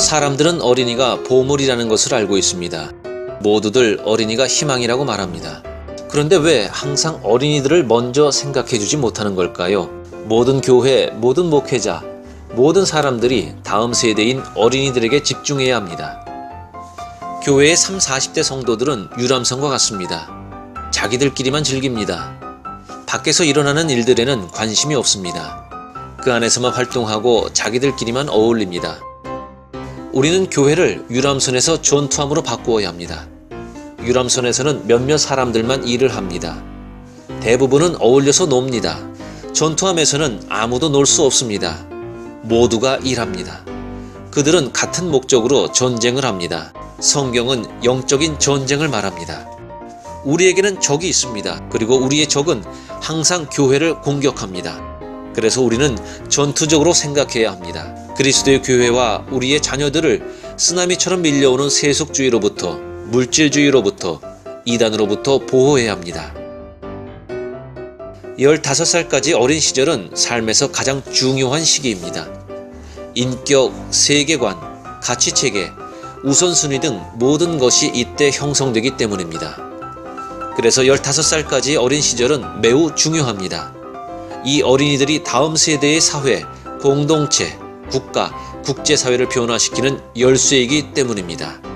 사람들은 어린이가 보물이라는 것을 알고 있습니다. 모두들 어린이가 희망이라고 말합니다. 그런데 왜 항상 어린이들을 먼저 생각해 주지 못하는 걸까요? 모든 교회, 모든 목회자, 모든 사람들이 다음 세대인 어린이들에게 집중해야 합니다. 교회의 3, 40대 성도들은 유람선과 같습니다. 자기들끼리만 즐깁니다. 밖에서 일어나는 일들에는 관심이 없습니다. 그 안에서만 활동하고 자기들끼리만 어울립니다. 우리는 교회를 유람선에서 전투함으로 바꾸어야 합니다. 유람선에서는 몇몇 사람들만 일을 합니다. 대부분은 어울려서 놉니다. 전투함에서는 아무도 놀 수 없습니다. 모두가 일합니다. 그들은 같은 목적으로 전쟁을 합니다. 성경은 영적인 전쟁을 말합니다. 우리에게는 적이 있습니다. 그리고 우리의 적은 항상 교회를 공격합니다. 그래서 우리는 전투적으로 생각해야 합니다. 그리스도의 교회와 우리의 자녀들을 쓰나미처럼 밀려오는 세속주의로부터 물질주의로부터 이단으로부터 보호해야 합니다. 15살까지 어린 시절은 삶에서 가장 중요한 시기입니다. 인격, 세계관, 가치체계, 우선순위 등 모든 것이 이때 형성되기 때문입니다. 그래서 15살까지 어린 시절은 매우 중요합니다. 이 어린이들이 다음 세대의 사회, 공동체, 국가, 국제사회를 변화시키는 열쇠이기 때문입니다.